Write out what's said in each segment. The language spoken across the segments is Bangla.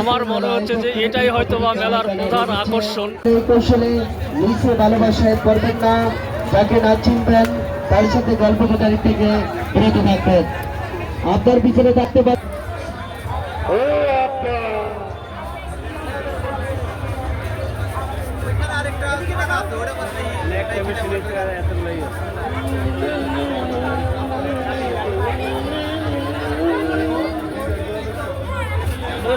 আমার মনে হচ্ছে যে এটাই হয়তো বা মেলার প্রধান আকর্ষণ। এই কৌশলে নিচে ভালোবাসায় পড়বেন না যাকে না চিনবেন তার সাথে গল্প কথারি থেকে বিরত থাকবেন। আপনার পিছনে থাকতে পারেন তো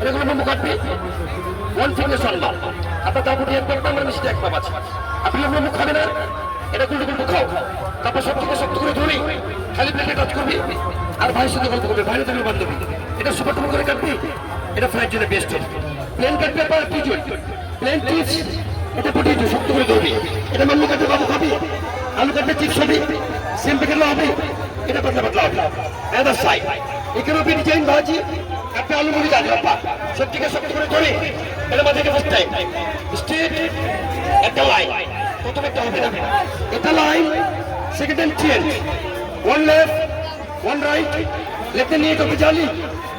এটা কোনো মুখ কাটবে ওয়ান ফিঙ্গার সম্ভব আপনার তারপর এক করতে আমার মিষ্টি এক পাপ আছে। আপনি আপনার মুখ খাবে না? এটা গুলো গুলো খাও। তারপর সব থেকে শক্ত করে ধরি খালি প্লেটে টাচ করবি। আর ভাইয়ের সাথে গল্প করবে। ভাইয়ের তোমার বান্ধবী। এটা সুপার টুপার করে কাটবি। এটা ফ্রাইড জন্য বেস্ট প্লেন কাটবে পর কি জল প্লেন টিপস এটা পটিয়ে শক্ত করে ধরবি এটা মাম্মি কাটবে বাবু খাবি। আলু কাটবে চিপস হবে সেম প্যাকেট হবে। এটা পাতলা পাতলা হবে। এদার সাইড এখানেও বি ডিজাইন ভাজি। একটা আলু মুড়ি দাঁড়িয়ে বাপ্পা সত্যিকে শক্ত করে ধরে এটা মাঝে ফার্স্ট টাইম স্ট্রেট একটা লাইন প্রথমে একটা হবে না। এটা line second time one left one right লেফটে নিয়ে কবে জালি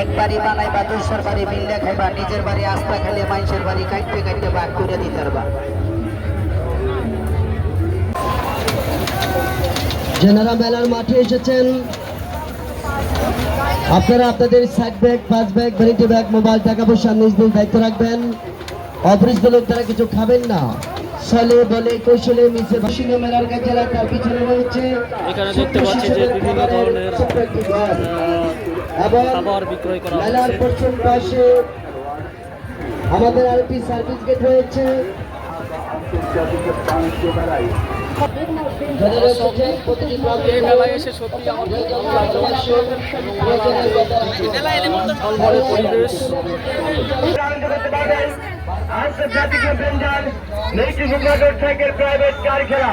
একবারই বানাই বা দুইশোর বাড়ি মিললে খাইবা নিজের বাড়ি আস্তা খেলে মানুষের বাড়ি কাটতে কাটতে বাদ করে দিতে পারবা। যেনারা মেলার মাঠে এসেছেন। আপনারা আপনাদের সাইড ব্যাগ পাঁচ ব্যাগ ভ্যানিটি ব্যাগ মোবাইল টাকা পয়সা নিজ নিজ দায়িত্ব রাখবেন। অপরিচিত লোক তারা কিছু খাবেন না। সলে বলে কৌশলে মিশে বাসিন্দা মেলার কাছে তার পিছনে রয়েছে। এখানে দেখতে পাচ্ছি যে বিভিন্ন ধরনের ছোট্ট একটি ঘর। খাবার বিক্রয় করা মেলার পশ্চিম পাশে আমাদের আরপি সার্ভিস গেট রয়েছে পরিবেশ আন্তর্জাতিক প্রাইভেট কার খেলা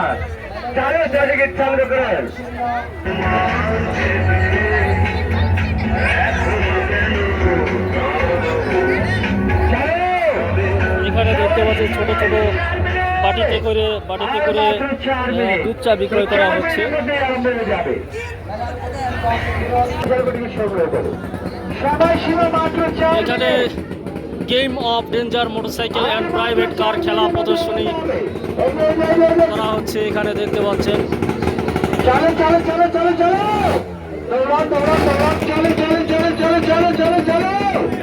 করেন দেখতে পাচ্ছি ছোট ছোট বাটিতে করে বাটিতে করে দুধ চা বিক্রয় করা হচ্ছে। এখানে game of danger motorcycle and private car খেলা প্রদর্শনী করা হচ্ছে এখানে দেখতে পাচ্ছেন। চলো চলো চলো চলো চলো। চলো চলো চলো চলো। চলো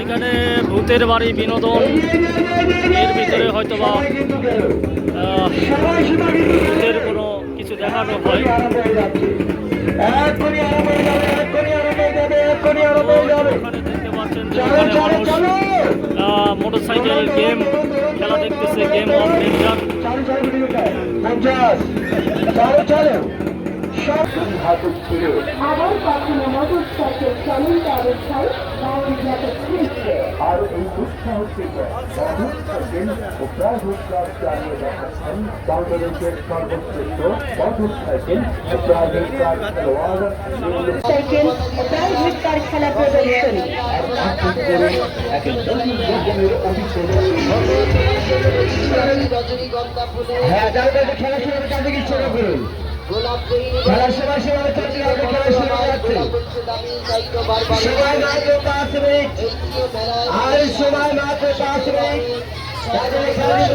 এখানে ভূতের বাড়ি বিনোদন। এর ভিতরে হয়তো বা ভূতের কোনো কিছু দেখানো হয়। দেখতে পাচ্ছেন যে চলো মোটরসাইকেল গেম খেলা দেখতেছে গেম অফ ডেঞ্জার চালু চালু আবার কখনো মোটর সাইকেল চলন্ত অবস্থায় আর এই দুঃসাহসিক মধুর সাইকেল ও প্রাইভেট কার চালিয়ে দেখাচ্ছেন বাংলাদেশের সর্বশ্রেষ্ঠ মধুর সাইকেল ও প্রাইভেট কার খেলোয়াড় সাইকেল ও প্রাইভেট কার খেলা প্রদর্শনী হ্যাঁ খেলা শুরু হবে তাদের ইচ্ছা করুন ফুল খেলার সময় সময় থাকলে আগে খেলা শুরু যাচ্ছে। সময় মাত্র পাঁচ মিনিট। আর সময় মাত্র পাঁচ মিনিট। তাদের চলছে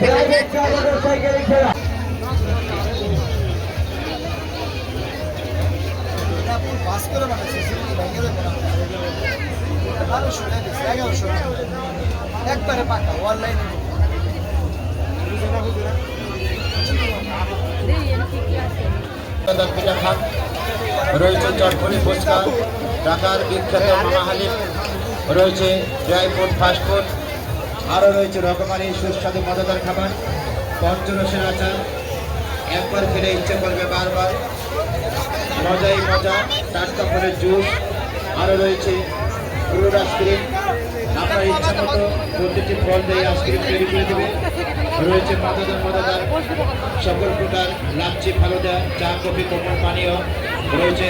প্রাইভেট কার খেলা রয়েছে চটপটি ফুচকা, ঢাকার বিখ্যাত মামাহালি রয়েছে ড্রাই ফুড ফাস্ট ফুড, আরও রয়েছে রকমারি সুস্বাদু মজাদার খাবার, পঞ্চরসের আচার, একবার খেলে ইচ্ছে করবে বারবার, মজাই মজা টাটকা ফলের জুস, আরও রয়েছে ফ্রুট আইসক্রিম আপনার ইচ্ছা মতো প্রতিটি ফল দিয়ে আইসক্রিম তৈরি করে দেবে। রয়েছে মজাদার মজাদার সকল প্রকার লাচ্ছি ফালুদা চা কফি কোমল পানীয়। রয়েছে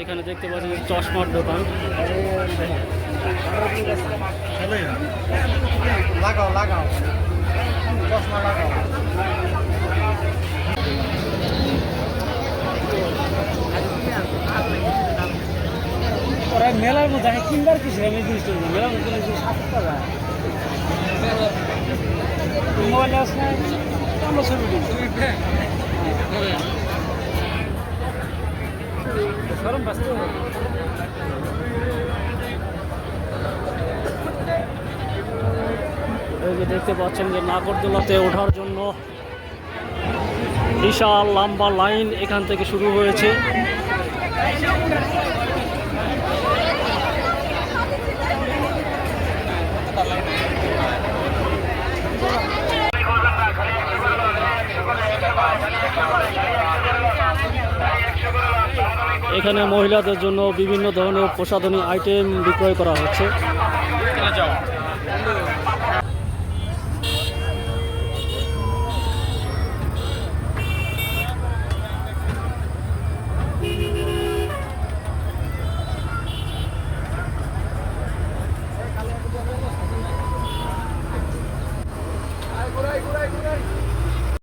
এখানে দেখতে পাচ্ছেন চশমার দোকান। লাগাও লাগাও। মেলার মধ্যে কিনবার কিছু আমি জিনিসটা। মেলার মধ্যে মোবাইল ছবি দিই গরম যে দেখতে পাচ্ছেন যে নাগরদোলাতে ওঠার জন্য বিশাল লম্বা লাইন এখান থেকে শুরু হয়েছে। এখানে মহিলাদের জন্য বিভিন্ন ধরনের প্রসাধনী আইটেম বিক্রয় করা হচ্ছে।